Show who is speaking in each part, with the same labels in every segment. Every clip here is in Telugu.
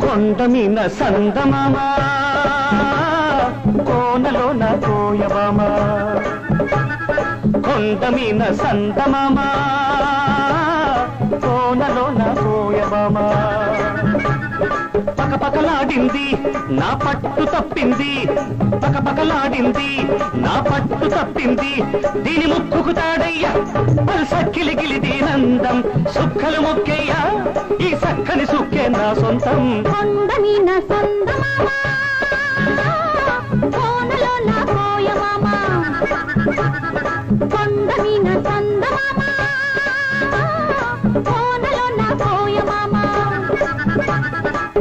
Speaker 1: కొండ మీన కోనలో నా కోయబామా కొండ మీన సందమామ కోనలోన కోయబామ? పకపకలాడింది నా పట్టు తప్పింది. పకపకలాడింది నా పట్టు తప్పింది. దీని ముక్కుకు తాడయ్యా సక్కిలి గిలి దీనందం. సుక్కలు మొక్కయ్యా ఈ సక్కని సుక్కే నా సొంతం.
Speaker 2: కొండ మీన సందమామ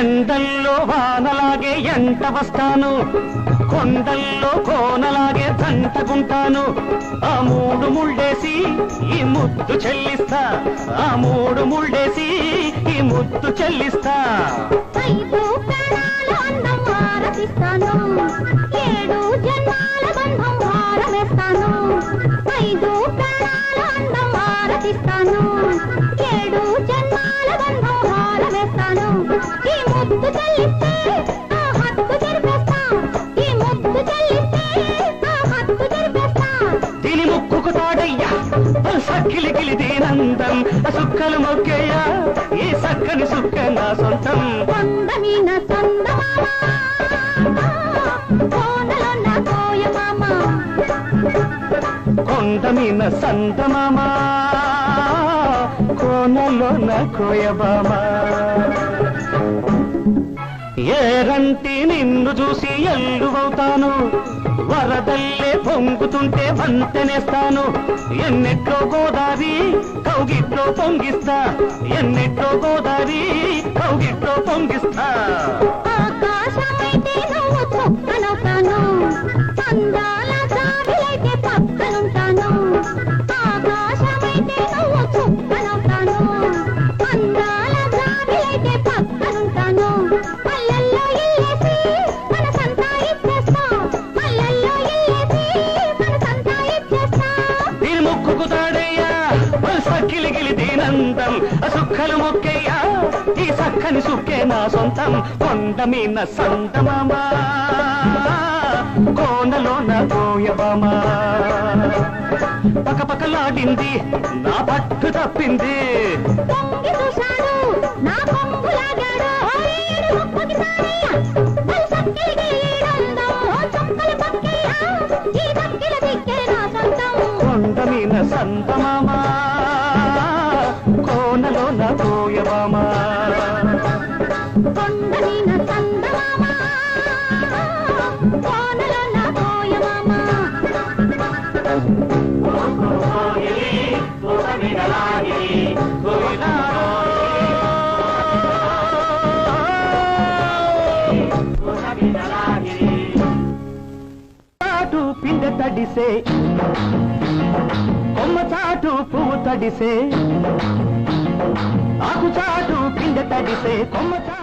Speaker 1: ఎండల్లో వానలాగే ఎంట వస్తాను. కొండల్లో కోనలాగే తంటకుంటాను. ఆ మూడు ముళ్ళేసి ఈ ముద్దు చెల్లిస్తా. ఆ మూడు ముళ్ళేసి ఈ ముద్దు చెల్లిస్తా. దీని ముక్కుకు తాడయ్యా సక్కిలి మొక్కయ్యా ఈ సక్కని సుక్క నా సొంతం.
Speaker 2: కోనలో నా కోయమామ.
Speaker 1: కొండ మీన సందమామా కోనలో నా కోయబామా ఏరంటి నిన్ను చూసి ఎల్లువవుతాను. వరదల్లే పొంగుతుంటే వంతెనేస్తాను ఎన్నెట్లో గోదావరి కౌగిట్లో పొంగిస్తా. ఎన్నెట్లో గోదావరి కౌగిట్లో పొంగిస్తా. ఆ సుక్కలు మొక్కయ్యా ఈ సక్కని సుక్కే నా సొంతం. కొండ మీన సంతమామా కోనలో నా కోయబామా పకపకలాడింది నా పట్టు తప్పింది.
Speaker 2: నా
Speaker 1: కొండ తడిసే కొమ్మ చాటు పువ్వు తడిసే ఆకు చాటు పిండ తడిసే కొమ్మ చాటు